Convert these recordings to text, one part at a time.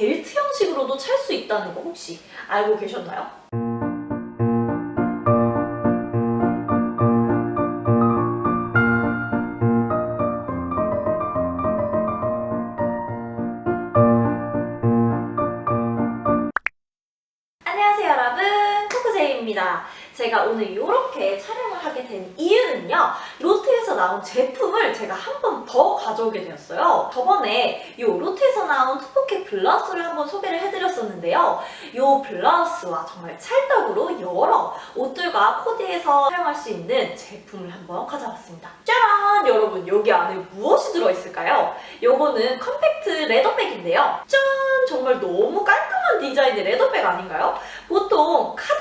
벨트 형식으로도 찰 수 있다는 거 혹시 알고 계셨나요? 안녕하세요 여러분 코코제이입니다 제가 오늘 이렇게 촬영을 하게 된 이유는요 로트에서 나온 제품을 제가 한 번 더 가져오게 되었어요. 저번에 이 로트에서 나온 투포켓 블라우스를 한번 소개를 해드렸었는데요. 이 블라우스와 정말 찰떡으로 여러 옷들과 코디에서 사용할 수 있는 제품을 한번 가져왔습니다. 짜란! 여러분 여기 안에 무엇이 들어있을까요? 요거는 컴팩트 레더백인데요. 짠! 정말 너무 깔끔한 디자인의 레더백 아닌가요? 보통 카드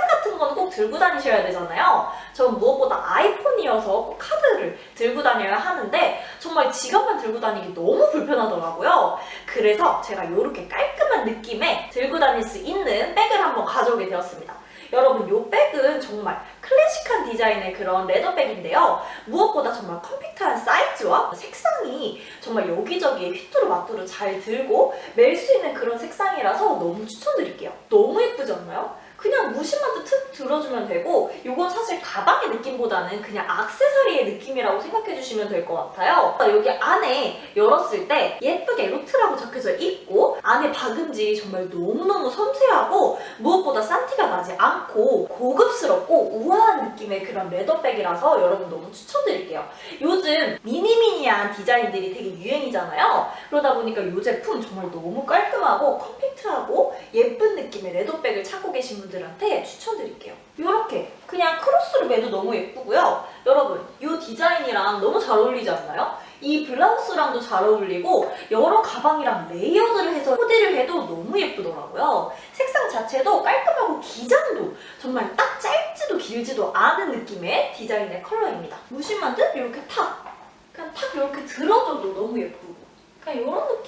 들고 다니셔야 되잖아요. 전 무엇보다 아이폰이어서 꼭 카드를 들고 다녀야 하는데 정말 지갑만 들고 다니기 너무 불편하더라고요. 그래서 제가 이렇게 깔끔한 느낌의 들고 다닐 수 있는 백을 한번 가져오게 되었습니다. 여러분 이 백은 정말 클래식한 디자인의 그런 레더백인데요. 무엇보다 정말 컴팩트한 사이즈와 색상이 정말 여기저기에 휘뚜루마뚜루 잘 들고 멜 수 있는 그런 색상이라서 너무 추천드릴게요. 너무 예쁘지 않나요? 그냥 무심한 듯툭 들어주면 되고 이건 사실 가방의 느낌보다는 그냥 악세사리의 느낌이라고 생각해 주시면 될 것 같아요. 여기 안에 열었을 때 예쁘게 루트라고 적혀져 있고 안에 박음질이 정말 너무너무 섬세하고 무엇보다 산티가 나지 않고 고급스럽고 우아한 느낌의 그런 레더백이라서 여러분 너무 추천드릴게요. 요즘 미니미니한 디자인들이 되게 유행이잖아요. 그러다 보니까 이 제품 정말 너무 깔끔하고 컴팩트하고 예쁜 느낌의 레더백을 찾고 계신 분들 한테 추천드릴게요. 이렇게 그냥 크로스로 매도 너무 예쁘고요. 여러분 이 디자인이랑 너무 잘 어울리지 않나요? 이 블라우스랑도 잘 어울리고 여러 가방이랑 레이어드를 해서 코디를 해도 너무 예쁘더라고요. 색상 자체도 깔끔하고 기장도 정말 딱 짧지도 길지도 않은 느낌의 디자인의 컬러입니다. 무심한 듯 이렇게 탁 그냥 탁 이렇게 들어줘도 너무 예쁘고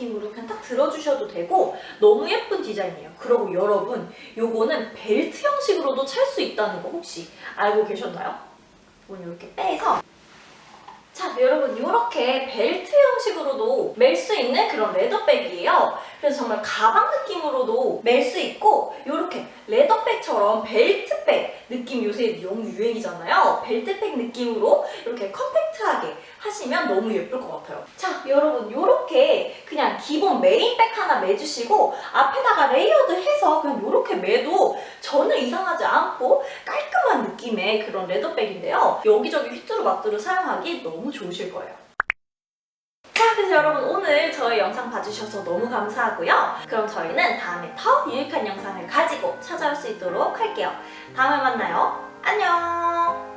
느낌으로 그냥 딱 들어주셔도 되고 너무 예쁜 디자인이에요. 그리고 여러분 요거는 벨트 형식으로도 찰 수 있다는 거 혹시 알고 계셨나요? 이건 이렇게 빼서 자 여러분 이렇게 벨트 형식으로도 멜 수 있는 그런 레더백이에요. 그래서 정말 가방 느낌으로도 멜 수 있고 이렇게 레더백처럼 벨트백 느낌 요새 너무 유행이잖아요. 벨트백 느낌으로 이렇게 컴팩트 하게 하시면 너무 예쁠 것 같아요. 자 여러분 이렇게 그냥 기본 메인백 하나 매주시고 앞에다가 레이어드 해서 그냥 이렇게 매도 전혀 이상하지 않고 깔끔한 느낌의 그런 레더백인데요. 여기저기 휘뚜루 마뚜루 사용하기 너무 좋으실 거예요. 자, 그래서 여러분 오늘 저의 영상 봐주셔서 너무 감사하고요. 그럼 저희는 다음에 더 유익한 영상을 가지고 찾아올 수 있도록 할게요. 다음에 만나요. 안녕!